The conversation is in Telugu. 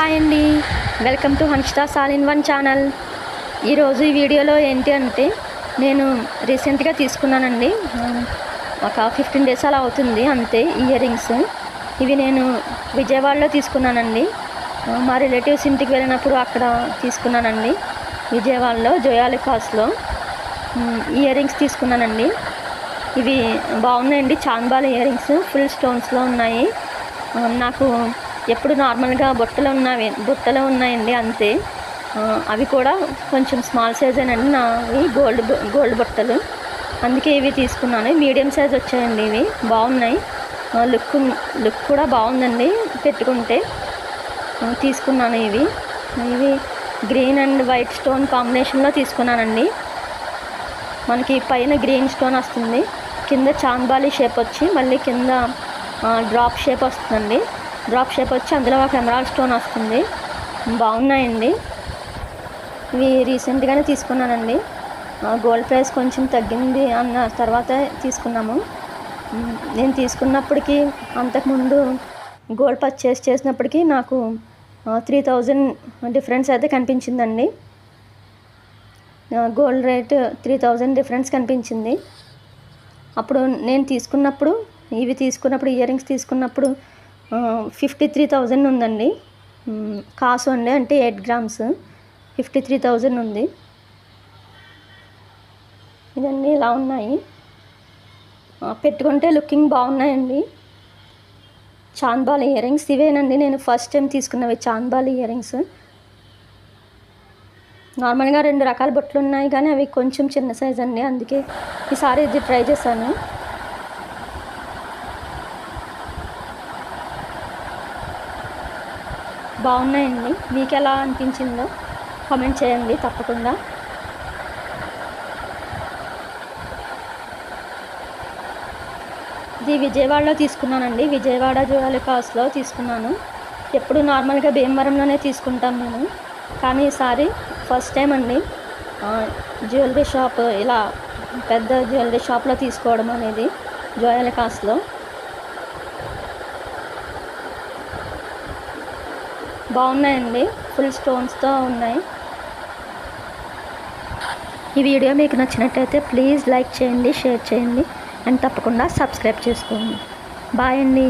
హాయ్ అండి. వెల్కమ్ టు హన్స్టా సాల్ ఇన్ వన్ ఛానల్. ఈరోజు ఈ వీడియోలో ఏంటి అంటే నేను రీసెంట్గా తీసుకున్నానండి. ఒక ఫిఫ్టీన్ డేస్ అలా అవుతుంది అంతే ఇయర్ రింగ్స్. ఇవి నేను విజయవాడలో తీసుకున్నానండి. మా రిలేటివ్స్ ఇంటికి వెళ్ళినప్పుడు అక్కడ తీసుకున్నానండి. విజయవాడలో జోయాలికాస్లో ఇయర్ రింగ్స్ తీసుకున్నానండి. ఇవి బాగున్నాయండి చాన్బాల్ ఇయర్ రింగ్స్ ఫుల్ స్టోన్స్లో ఉన్నాయి. నాకు ఎప్పుడు నార్మల్గా బుట్టలు ఉన్నవి బుట్టలు ఉన్నాయండి అంతే. అవి కూడా కొంచెం స్మాల్ సైజేనండి నావి గోల్డ్ గోల్డ్ బుట్టలు. అందుకే ఇవి తీసుకున్నాను. మీడియం సైజ్ వచ్చాయండి ఇవి. బాగున్నాయి. లుక్ లుక్ కూడా బాగుందండి పెట్టుకుంటే. తీసుకున్నాను ఇవి. ఇవి గ్రీన్ అండ్ వైట్ స్టోన్ కాంబినేషన్లో తీసుకున్నానండి. మనకి పైన గ్రీన్ స్టోన్ వస్తుంది. కింద చాంబాలి షేప్ వచ్చి మళ్ళీ కింద డ్రాప్ షేప్ వస్తుందండి. డ్రాప్ షేప్ వచ్చి అందులో ఒక ఎమరాల్డ్ స్టోన్ వస్తుంది. బాగున్నాయండి. ఇవి రీసెంట్గానే తీసుకున్నానండి. గోల్డ్ ప్రైస్ కొంచెం తగ్గింది అన్న తర్వాత తీసుకున్నాము. నేను తీసుకున్నప్పటికీ అంతకుముందు గోల్డ్ పర్చేస్ చేసినప్పటికీ నాకు త్రీ థౌజండ్ డిఫరెన్స్ అయితే కనిపించిందండి. Gold rate three thousand difference కనిపించింది. అప్పుడు నేను తీసుకున్నప్పుడు ఇవి తీసుకున్నప్పుడు ఇయర్ రింగ్స్ తీసుకున్నప్పుడు ఫిఫ్టీ త్రీ థౌజండ్ ఉందండి. కాసు అండి అంటే eight grams. Fifty three thousand ఉంది. ఇదండి ఇలా ఉన్నాయి. పెట్టుకుంటే లుకింగ్ బాగున్నాయండి. చాంద్బాల్ ఇయర్ రింగ్స్ ఇవేనండి. నేను ఫస్ట్ టైం తీసుకున్నవి చాంద్బాల్ ఇయర్ రింగ్స్ నార్మల్గా రెండు రకాల బొట్లు ఉన్నాయి కానీ అవి కొంచెం చిన్న సైజ్ అండి. అందుకే ఈసారి ఇది ట్రై చేశాను. బాగున్నాయండి. మీకు ఎలా అనిపించిందో కామెంట్ చేయండి తప్పకుండా. ఇది విజయవాడలో తీసుకున్నానండి. విజయవాడ జ్యువెలరీ కాస్ట్లో తీసుకున్నాను. ఎప్పుడు నార్మల్గా భీమవరంలోనే తీసుకుంటాం నేను కానీ ఈసారి ఫస్ట్ టైం అండి. జ్యువెలరీ షాప్ ఇలా పెద్ద జ్యువెలరీ షాప్లో తీసుకోవడం అనేది జ్యువెలరీ కాస్ట్లో బాగున్నాయండి. ఫుల్ స్టోన్స్తో ఉన్నాయి. ఈ వీడియో మీకు నచ్చినట్టయితే ప్లీజ్ లైక్ చేయండి షేర్ చేయండి అండ్ తప్పకుండా సబ్స్క్రైబ్ చేసుకోండి. బాయ్ అండి.